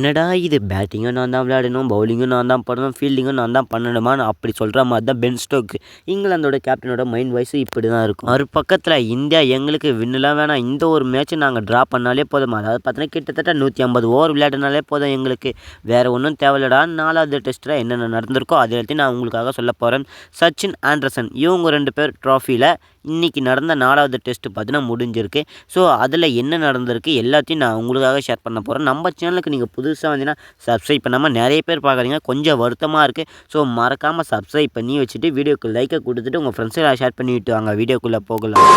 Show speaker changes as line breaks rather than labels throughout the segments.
என்னடா இது? பேட்டிங்கும் நான் தான் விளையாடணும் பவுலிங்கும் நான் தான் பண்ணணும் ஃபீல்டிங்கும் நான் தான் பண்ணணுமான்னு அப்படி சொல்கிற மாதிரி தான் பென் ஸ்டோக் இங்கிலாந்தோட கேப்டனோட மைண்ட் வாய்ஸ் இப்படி தான் இருக்கும். ஒரு பக்கத்தில் இந்தியா எங்களுக்கு வின்னுலாம் வேணாம் இந்த ஒரு மேட்ச் நாங்கள் ட்ரா பண்ணாலே போதும்? அதாவது பார்த்தீங்கன்னா கிட்டத்தட்ட நூற்றி ஐம்பது ஓவர் விளையாடினாலே போதும் எங்களுக்கு. வேறு ஒன்றும் தேவையில்லடா. நாலாவது டெஸ்ட்டில் என்னென்ன நடந்திருக்கோ அதை எல்லாத்தையும் நான் உங்களுக்காக சொல்ல போகிறேன் சச்சின் ஆண்டர்சன் இவங்க ரெண்டு பேர் ட்ராஃபியில் இன்றைக்கி நடந்த நாலாவது டெஸ்ட்டு பார்த்தீங்கன்னா முடிஞ்சிருக்கு. ஸோ அதில் என்ன நடந்திருக்கு எல்லாத்தையும் நான் உங்களுக்காக ஷேர் பண்ண போகிறேன் நம்ம சேனலுக்கு நீங்கள் புதுசாக வந்தீங்கன்னா சப்ஸ்கிரைப் பண்ணாமல் நிறைய பேர் பார்க்குறீங்க கொஞ்சம் வருத்தமாக இருக்குது ஸோ மறக்காமல் சப்ஸ்கிரைப் பண்ணி வச்சுட்டு வீடியோக்கு லைக்கை கொடுத்துட்டு உங்கள் ஃப்ரெண்ட்ஸுக்கு ஷேர் பண்ணிவிட்டு வாங்க. வீடியோக்குள்ளே போகலாம்.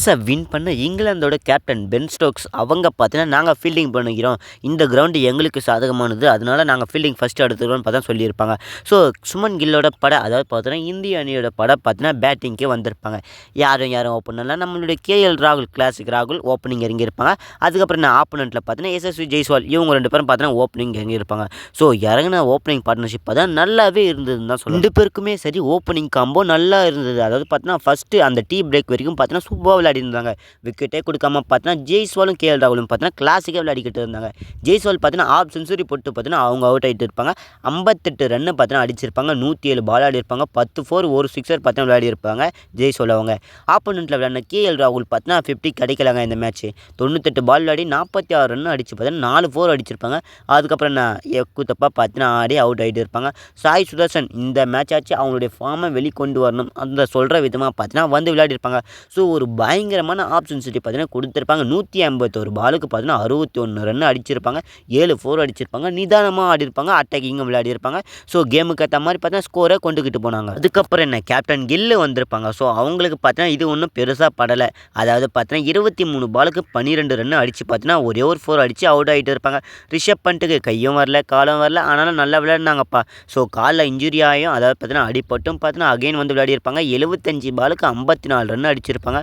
டாஸை வின் பண்ண இங்கிலாந்தோட கேப்டன் பென் ஸ்டோக்ஸ் அவங்க பார்த்தீங்கன்னா நாங்கள் ஃபீல்டிங் பண்ணிக்கிறோம் இந்த கிரவுண்டு எங்களுக்கு சாதகமானது. அதனால் நாங்கள் ஃபீல்டிங் ஃபஸ்ட்டு எடுத்துக்கிறோம்னு பார்த்தா சொல்லியிருப்பாங்க. ஸோ சுமன் கில்லோட படம் அதாவது பார்த்தோன்னா இந்திய அணியோட படம் பார்த்தீங்கன்னா பேட்டிங்க்கே வந்திருப்பாங்க. யாரும் யாரும் ஓப்பனர்லாம் நம்மளுடைய கேஎல் ராகுல் கிளாசிக் ராகுல் ஓப்பனிங் இறங்கியிருப்பாங்க. அதுக்கப்புறம் நான் ஆப்போனண்ட்டில் பார்த்தீங்கன்னா எஸ்எஸ்வி ஜெய்ஸ்வால் இவங்க ரெண்டு பேரும் பார்த்தீங்கன்னா ஓப்பனிங் இறங்கியிருப்பாங்க. ஸோ இறங்கின ஓப்பனிங் பார்ட்னர்ஷிப் தான் நல்லாவே இருந்ததுன்னு தான் சொல்லணும். ரெண்டு பேருக்குமே சரி ஓப்பனிங் காம்போ நல்லா இருந்தது. அதாவது பார்த்தீங்கன்னா ஃபஸ்ட்டு அந்த டீ பிரேக் வரைக்கும் பார்த்தீங்கன்னா சூப்பராக விளையாடிருந்தாங்க. விக்கெட்டே கொடுக்காம பார்த்தீங்கன்னா ஜெய்ஸ்வாலும் கேஎல் ராகுலும் பார்த்தீங்கன்னா கிளாசிக்காக விளையாடிக்கிட்டு இருந்தாங்க. ஜெய்ஸ்வால் பார்த்தீங்கன்னா ஆஃப் செஞ்சுரி போட்டு பார்த்தீங்கன்னா அவங்க அவுட் ஆகிட்டு இருப்பாங்க. ஐம்பத்தெட்டு ரன்னு பார்த்தீங்கன்னா அடிச்சிருப்பாங்க. நூற்றி ஏழு பால் ஆடிருப்பாங்க. பத்து ஃபோர் ஒரு சிக்ஸர் பார்த்தீங்கன்னா விளையாடிருப்பாங்க ஜெய்ஸ்வால் அவங்க. ஆப்போனண்ட்டில் விளையாடின கேஎல் ராகுல் பார்த்தீங்கன்னா ஃபிஃப்டி கிடைக்கலாங்க இந்த மேட்ச் தொண்ணூத்தெட்டு பால் விளையாடி நாற்பத்தி ஆறு ரன் அடிச்சு பார்த்தீங்கன்னா நாலு ஃபோர் அடிச்சிருப்பாங்க. அதுக்கப்புறம் நான் எக்குத்தப்பாக பார்த்தீங்கன்னா ஆடி அவுட் ஆகிட்டு இருப்பாங்க. சாய் சுதர்சன் இந்த மேட்ச் ஆச்சு. அவங்களுடைய ஃபார்மை வெளிக்கொண்டு வரணும். அந்த சொல்கிற விதமாக பார்த்தீங்கன்னா வந்து விளையாடிருப்பாங்க. ஸோ ஒரு பயங்கரமான ஆப்ஷன் சிட்டி பார்த்தீங்கன்னா கொடுத்துருப்பாங்க. நூற்றி ஐம்பத்தோரு பாலுக்கு பார்த்தீங்கன்னா அறுபத்தி ஒன்று ரன் அடிச்சிருப்பாங்க. ஏழு ஃபோர் அடிச்சிருப்பாங்க. நிதானமாக ஆடிருப்பாங்க. அட்டாக்கிங்கும் விளையாடிருப்பாங்க. ஸோ கேமுக்கு ஏற்ற மாதிரி பார்த்தீங்கன்னா ஸ்கோரை கொண்டுக்கிட்டு போனாங்க. அதுக்கப்புறம் என்ன? கேப்டன் கில்லு வந்திருப்பாங்க. ஸோ அவங்களுக்கு பார்த்தீங்கன்னா இது ஒன்றும் பெருசாக படலை. அதாவது பார்த்தீங்கன்னா இருபத்தி மூணு பாலுக்கு பன்னிரெண்டு ரன் அடித்து பார்த்தீங்கன்னா ஒரே ஒரு ஃபோர் அடித்து அவுட் ஆகிட்டு இருப்பாங்க. ரிஷப் பண்ணிட்டுக்கு கையும் வரல காலம் வரல. ஆனாலும் நல்லா விளையாடினாங்கப்பா. ஸோ காலில் இன்ஜுரி ஆகியும் அதாவது பார்த்தீங்கன்னா அடிப்பட்டும் பார்த்தீங்கன்னா அகைன் வந்து விளையாடிருப்பாங்க. எழுபத்தஞ்சு பாலுக்கு ஐம்பத்தி நாலு ரன் அடிச்சிருப்பாங்க.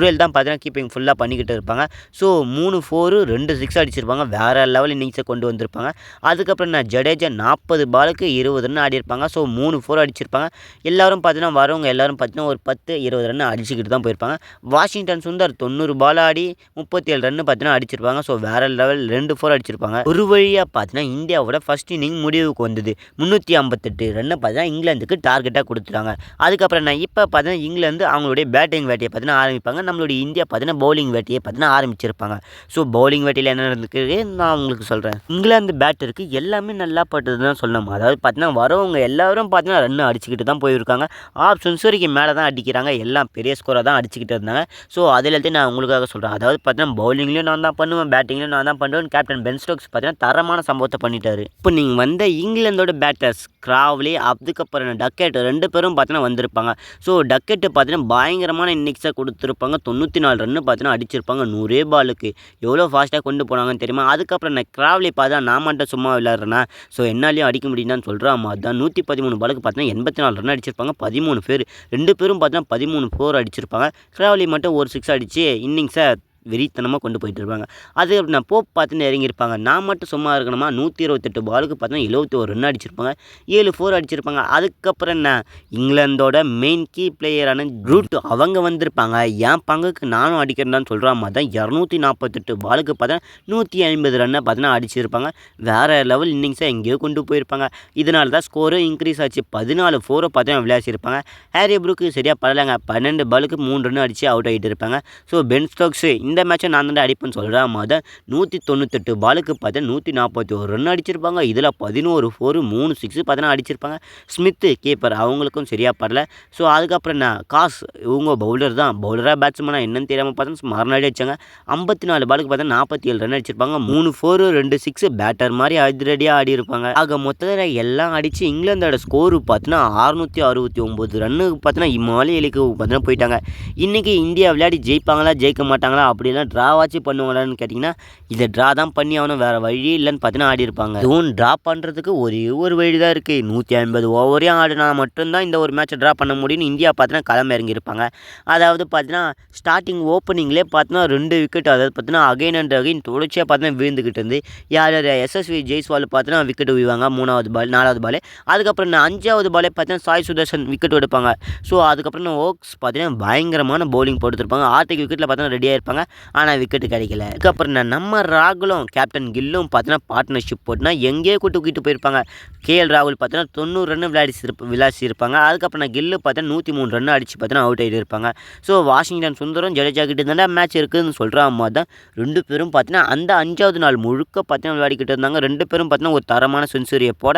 ஜுரேல் தான் பார்த்தீங்கன்னா கீப்பிங் ஃபுல்லாக பண்ணிக்கிட்டு இருப்பாங்க. ஸோ மூணு ஃபோரு ரெண்டு சிக்ஸ் அடிச்சிருப்பாங்க. வேறு லெவல் இன்னிங்ஸை கொண்டு வந்திருப்பாங்க. அதுக்கப்புறம் நான் ஜடேஜா நாற்பது பாலுக்கு இருபது ரன் ஆடிருப்பாங்க ஸோ மூணு ஃபோர் அடிச்சிருப்பாங்க. எல்லோரும் பார்த்தீங்கன்னா வரவங்க எல்லாரும் பார்த்தீங்கன்னா ஒரு பத்து இருபது ரன் அடிச்சுக்கிட்டு தான் போயிருப்பாங்க. வாஷிங்டன் சுந்தர் தொண்ணூறு பால் ஆடி முப்பத்தி ஏழு ரன் பார்த்தீங்கன்னா அடிச்சிருப்பாங்க. ஸோ வேறு லெவல் ரெண்டு ஃபோர் அடிச்சிருப்பாங்க. ஒரு வழியாக பார்த்தீங்கன்னா இந்தியாவோட ஃபஸ்ட் இன்னிங் முடிவுக்கு வந்தது. முந்நூற்றி ஐம்பத்தெட்டு ரன்னை பார்த்தீங்கன்னா இங்கிலாந்துக்கு டார்கெட்டாக கொடுத்துட்டாங்க. அதுக்கப்புறம் நான் இப்போ பார்த்தீங்கன்னா இங்கிலாந்து அவங்களுடைய பேட்டிங் வேட்டையை பார்த்தீங்கன்னா ஆரம்பிப்பாங்க. நம்மளுடைய இந்தியா பார்த்தீங்கன்னா பவுலிங் வேட்டையை பார்த்தீங்கன்னா ஆரம்பிச்சிருப்பாங்க. ஸோ பவுலிங் வேட்டையில் என்ன நடந்துருக்கு? நான் உங்களுக்கு சொல்கிறேன் இங்கிலாந்து பேட்டருக்கு எல்லாமே நல்லா பட்டது தான் சொல்லணும். அதாவது பார்த்தீங்கன்னா வரவங்க எல்லாரும் பார்த்தீங்கன்னா ரன் அடிச்சுக்கிட்டு தான் போயிருக்காங்க. ஆஃப் சென்சுரிக்கு மேலே தான் அடிக்கிறாங்க. எல்லாம் பெரிய ஸ்கோராக தான் அடிச்சுக்கிட்டு இருந்தாங்க. ஸோ அதில் நான் உங்களுக்காக சொல்கிறேன் அதாவது பார்த்தீங்கன்னா பவுலிங்லேயும் நான் தான் பண்ணுவேன். பேட்டிங்லேயும் நான் தான் பண்ணுவேன். கேப்டன் பென் ஸ்டோக்ஸ் பார்த்தீங்கன்னா தரமான சம்பவத்தை பண்ணிட்டாரு. இப்போ நீங்கள் வந்த இங்கிலாந்தோட பேட்டர்ஸ் கிராவ்லி அதுக்கப்புறம் டக்கெட் ரெண்டு பேரும் பார்த்தீங்கன்னா வந்திருப்பாங்க. ஸோ டக்கெட்டு பார்த்தீங்கன்னா பயங்கரமான இன்னிங்ஸை கொடுத்துருப்பாங்க. தொண்ணூற்றி நாலு ரன்னு பார்த்தீங்கன்னா அடிச்சிருப்பாங்க. நூறே பாலுக்கு. எவ்வளோ ஃபாஸ்ட்டாக கொண்டு போனாங்கன்னு தெரியுமா? அதுக்கப்புறம் நான் கிராவலி பார்த்தா நான் மட்டும் சும்மா விளாட்றேன்னா ஸோ என்னாலையும் அடிக்க முடியும்னு சொல்கிறேன் தான் நூற்றி பதிமூணு பாலுக்கு பார்த்தீங்கன்னா எண்பத்தி நாலு ரன் அடிச்சிருப்பாங்க. பதிமூணு பேர். ரெண்டு பேரும் பார்த்தீங்கன்னா பதிமூணு ஃபோர் அடிச்சிருப்பாங்க. கிராவலி மட்டும் ஒரு சிக்ஸ் அடித்து இன்னிங்ஸை வெறித்தனமாக கொண்டு போயிட்டு இருப்பாங்க. அது நான் போப் பார்த்துன்னு இறங்கியிருப்பாங்க. நான் மட்டும் சும்மா இருக்கணுமா? நூற்றி இருபத்தெட்டு பாலுக்கு பார்த்தோன்னா எழுபத்தி ஒரு ரன் அடிச்சிருப்பாங்க. ஏழு ஃபோர் அடிச்சிருப்பாங்க. அதுக்கப்புறம் என்ன? இங்கிலாந்தோட மெயின் கீ பிளேயரான ரூட் அவங்க வந்திருப்பாங்க. என் பங்குக்கு நானும் அடிக்கிறேன்னு சொல்கிற மாதிரி தான் இரநூத்தி நாற்பத்தெட்டு பாலுக்கு பார்த்தா நூற்றி ஐம்பது ரன்னை பார்த்தோன்னா அடிச்சிருப்பாங்க. வேறு லெவல் இன்னிங்ஸை எங்கேயோ கொண்டு போயிருப்பாங்க. இதனால தான் ஸ்கோரும் இன்க்ரீஸ் ஆச்சு. பதினாலு ஃபோரை பார்த்தோன்னா விளையாடிருப்பாங்க ஹேரி ப்ரூக்கு சரியாக படலைங்க பன்னெண்டு பாலுக்கு மூணு ரன் அடித்து அவுட் ஆகிட்டு இருப்பாங்க. ஸோ பென் ஸ்டோக்ஸு இந்த மேட்ச்சை நான் தான் அடிப்பேன்னு சொல்கிற மாதிரி நூற்றி தொண்ணூத்தெட்டு பாலுக்கு பார்த்தா நூற்றி நாற்பத்தி ஒரு ரன் அடிச்சிருப்பாங்க. இதில் பதினோரு ஃபோரு மூணு சிக்ஸு பார்த்தீங்கன்னா அடிச்சிருப்பாங்க. ஸ்மித்து கீப்பர் அவங்களுக்கும் சரியாக படல. ஸோ அதுக்கப்புறம் என்ன? காஸ் இவங்க பவுலர் தான். பவுலராக பேட்ஸ்மேனாக என்னன்னு தெரியாமல் பார்த்தா மறுநாடி அடிச்சாங்க. ஐம்பத்தி நாலு பாலுக்கு பார்த்தா நாற்பத்தி ஏழு ரன் அடிச்சிருப்பாங்க. மூணு ஃபோரு ரெண்டு சிக்ஸு பேட்டர் மாதிரி அதிரடியாக ஆடி இருப்பாங்க. ஆக மொத்தத்தில் எல்லாம் அடித்து இங்கிலாந்தோட ஸ்கோரு பார்த்தீங்கன்னா அறுநூற்றி அறுபத்தி ஒம்பது ரன்னுக்கு பார்த்தீங்கன்னா இம்மாலி எலிக்கு பார்த்தீங்கன்னா போயிட்டாங்க. இன்றைக்கி இந்தியா விளையாடி ஜெயிப்பாங்களா ஜெயிக்க மாட்டாங்களா? அப்படிலாம் ட்ராவாச்சும் பண்ணுவாங்களான்னு கேட்டிங்கன்னா இதை ட்ரா தான் பண்ணி ஆகணும் வேறு வழி இல்லைன்னு பார்த்தீங்கன்னா ஆடி இருப்பாங்க இதுவும் ட்ரா பண்ணுறதுக்கு ஒரே ஒரு வழி தான் இருக்குது நூற்றி ஐம்பது ஓவரையும் ஆடினா மட்டும்தான் இந்த ஒரு மேட்ச்சை ட்ரா பண்ண முடியும்னு இந்தியா பார்த்தீங்கன்னா களம் இறங்கியிருப்பாங்க அதாவது பார்த்தீங்கன்னா ஸ்டார்டிங் ஓப்பனிங்லேயே பார்த்தீங்கன்னா ரெண்டு விக்கெட் அதாவது பார்த்தீங்கன்னா அகைன் அண்ட் அகைன் தொடர்ச்சியாக பார்த்தீங்கன்னா விழுந்துக்கிட்டு இருந்து யார் யார் எஸ்எஸ்வி ஜெய்ஸ்வால் பார்த்தீங்கன்னா விக்கெட் விழுவாங்க மூணாவது பால் நாலாவது பால் அதுக்கப்புறம் நான் அஞ்சாவது பாலே பார்த்தீங்கன்னா சாய் சுதர்ஷன் விக்கெட் எடுப்பாங்க. ஸோ அதுக்கப்புறம் ஓக்ஸ் பார்த்தீங்கன்னா பயங்கரமான பவுலிங் போட்டுருப்பாங்க ஆர்டிக் விக்கெட்டில் பார்த்தீங்கன்னா ரெடியாக இருப்பாங்க ஆனால் விக்கெட் கிடைக்கல. அதுக்கப்புறம் நான் நம்ம ராகுலும் கேப்டன் கில்லும் பார்த்தீங்கன்னா பார்ட்னர்ஷிப் போட்டுனா எங்கேயே கூட்டு கூட்டிட்டு போயிருப்பாங்க. கேஎல் ராகுல் பார்த்தீங்கன்னா தொண்ணூறு ரன் விளையாடி விளையாடி இருப்பாங்க அதுக்கப்புறம் நான் கில்லு பார்த்தீங்கன்னா நூற்றி மூணு ரன் அடிச்சு பார்த்தீங்கன்னா அவுட் ஆகிட்டு இருப்பாங்க ஸோ வாஷிங்டன் சுந்தரம் ஜடேஜா கிட்ட இருந்தால் மேட்ச் இருக்குதுன்னு சொல்கிற மாதிரி தான் ரெண்டு பேரும் பார்த்தீங்கன்னா அந்த அஞ்சாவது நாள் முழுக்க பார்த்தீங்கன்னா விளையாடிக்கிட்டு இருந்தாங்க. ரெண்டு பேரும் பார்த்தீங்கன்னா ஒரு தரமான செஞ்சுரியை போட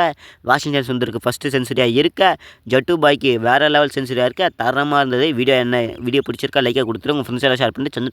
வாஷிங்டன் சுந்தருக்கு ஃபஸ்ட்டு செஞ்சுரியாக இருக்க ஜட்டு பாய்க்கு வேறு லெவல் செஞ்சுரியாக இருக்க தரமாக இருந்தது. வீடியோ என்ன வீடியோ பிடிச்சிருக்கா லைக்காக கொடுத்துரு உங்கள் ஃப்ரெண்ட்ஸ் எல்லாம் ஷேர் பண்ணிட்டு சந்திர